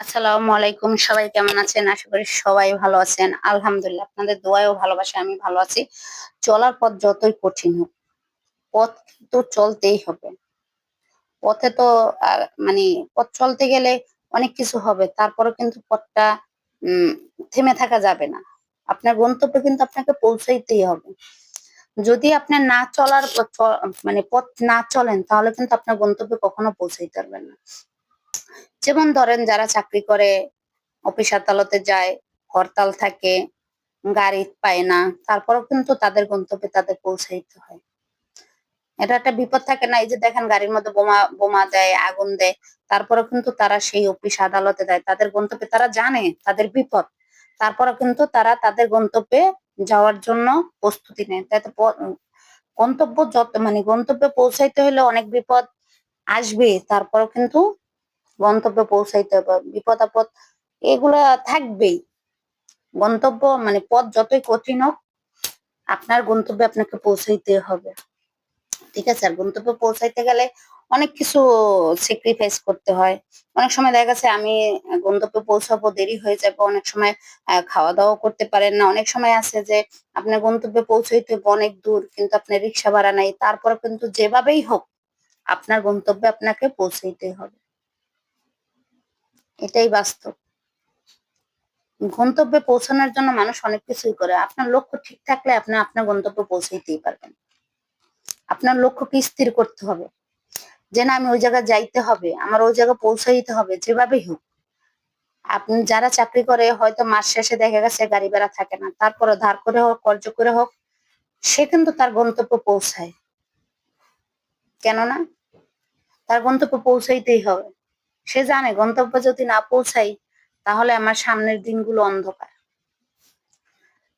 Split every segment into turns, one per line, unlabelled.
আসসালামু আলাইকুম, সবাই কেমন আছেন? আশা করি সবাই ভালো আছেন। আলহামদুলিল্লাহ, আপনাদের দোয়ায় ও ভালোবাসা আমি ভালো আছি। চলার পথ যতই কঠিন হোক, পথ তো চলতেই হবে। পথে তো মানে পথ চলতে গেলে অনেক কিছু হবে তারপরে কিন্তু পথটা থেমে থাকা যাবে না। আপনার গন্তব্যে কিন্তু আপনাকে পৌঁছাইতেই হবে। যদি আপনার না চলার মানে পথ না চলেন, তাহলে কিন্তু আপনার গন্তব্যে কখনো পৌঁছাইতে পারবেন না। যেমন ধরেন যারা চাকরি করে, অফিস আদালতে যায়, হরতাল থাকে, গাড়ি পায় না, তারপরেও কিন্তু তাদের গন্তব্যে তাদের পৌঁছাইতে হয়। এটা একটা বিপদ থাকে না, এই যে দেখেন গাড়ির মধ্যে বোমা বোমা দেয়, আগুন দেয়, তারপরেও কিন্তু তারা সেই অফিস আদালতে দেয়। তাদের গন্তব্যে তারা জানে তাদের বিপদ তারপরে কিন্তু তারা তাদের গন্তব্যে যাওয়ার জন্য প্রস্তুতি নেয়। তাই গন্তব্য যত মানে গন্তব্যে পৌঁছাইতে হলে অনেক বিপদ আসবে তারপরেও কিন্তু গন্তব্যে পৌঁছাইতে হবে বিপদ আপদ এগুলা থাকবেই। গন্তব্য মানে পথ যতই কঠিন হোক, আপনার গন্তব্যে আপনাকে পৌঁছাইতে হবে। ঠিক আছে, আর গন্তব্যে পৌঁছাইতে গেলে অনেক কিছু স্যাক্রিফাইস করতে হয়। অনেক সময় দেখা গেছে আমি গন্তব্যে পৌঁছাবো, দেরি হয়ে যাবে, অনেক সময় খাওয়া দাওয়া করতে পারেন না। অনেক সময় আছে যে, আপনার গন্তব্যে পৌঁছাইতে অনেক দূর, কিন্তু আপনার রিক্সা ভাড়া নাই। তারপরে কিন্তু যেভাবেই হোক, আপনার গন্তব্যে আপনাকে পৌঁছাইতে হবে। এটাই বাস্তব। গন্তব্যে পৌঁছানোর জন্য মানুষ অনেক কিছুই করে। আপনার লক্ষ্য ঠিক থাকলে আপনি আপনার গন্তব্যে পৌঁছাইতেই পারবেন। আপনার লক্ষ্যকে স্থির করতে হবে। যে না, আমি ওই জায়গায় যাইতে হবে, আমার ওই জায়গায় পৌঁছাইতে হবে, যেভাবেই হোক। আপনি যারা চাকরি করে, হয়তো মাস শেষে দেখা গেছে গাড়ি ভাড়া থাকে না। তারপরে ধার করে হোক, কর্য করে হোক, সে কিন্তু তার গন্তব্যে পৌঁছায়। কেননা? তার গন্তব্যে পৌঁছাইতেই হবে। সে জানে গন্তব্য যদি না পৌঁছাই, তাহলে আমার সামনের দিনগুলো অন্ধকার।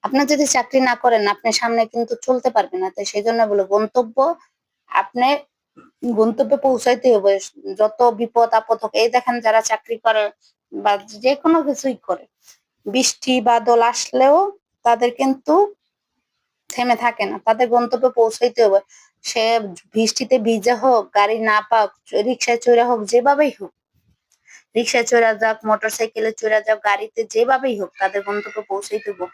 আপনি যদি চাকরি না করেন আপনি সামনে কিন্তু চলতে পারবেন না। তাই সেই জন্য বলে, গন্তব্য আপনি গন্তব্যে পৌঁছাইতে হবে। যত বিপদ, আপদ হোক, এই দেখেন যারা চাকরি করে বা যে কোনো কিছুই করে, বৃষ্টি, বাদল আসলেও তাদের কিন্তু থেমে থাকে না। তাদের গন্তব্যে পৌঁছাইতে হবে। সে বৃষ্টিতে ভিজে হোক, গাড়ি না পাক, রিক্সায় চড়ে হোক, যেভাবেই হোক রিক্সায় চড়া যাক মোটর সাইকেলে চড়া যাক, গাড়িতে যেভাবেই হোক তাদের গন্তব্যে পৌঁছাইতে হবে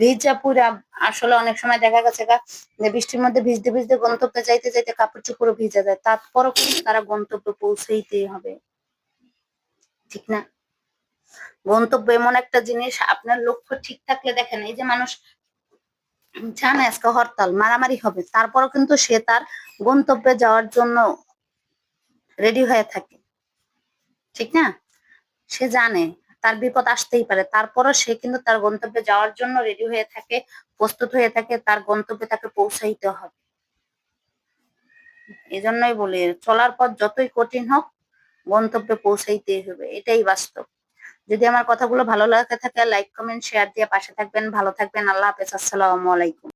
ভিজা পুরা, আসলে অনেক সময় দেখা গেছে গা বৃষ্টির মধ্যে ভিজতে ভিজতে গন্তব্যে যাইতে যাইতে কাপড় চোপড় ভিজা যায় তারপরও কিন্তু তারা গন্তব্যে পৌঁছাইতেই হবে। ঠিক না? গন্তব্য এমন একটা জিনিস, আপনার লক্ষ্য ঠিক থাকলে দেখেন, এই যে মানুষ জানে আজকে হরতাল, মারামারি হবে, তারপরও কিন্তু সে তার গন্তব্যে যাওয়ার জন্য রেডি হয়ে থাকে। ঠিক না? সে জানে, তার বিপদ আসতেই পারে। তারপরও সে কিন্তু তার গন্তব্যে যাওয়ার জন্য রেডি হয়ে থাকে, প্রস্তুত হয়ে থাকে, তার গন্তব্যে তাকে পৌঁছাইতে হবে। এই জন্যই বলি, চলার পথ যতই কঠিন হোক, গন্তব্যে পৌঁছাইতেই হবে, এটাই বাস্তব। যদি আমার কথাগুলো ভালো লাগে থাকে লাইক কমেন্ট শেয়ার দিয়ে পাশে থাকবেন, ভালো থাকবেন, আল্লাহ হাফেজ, আসসালামু আলাইকুম।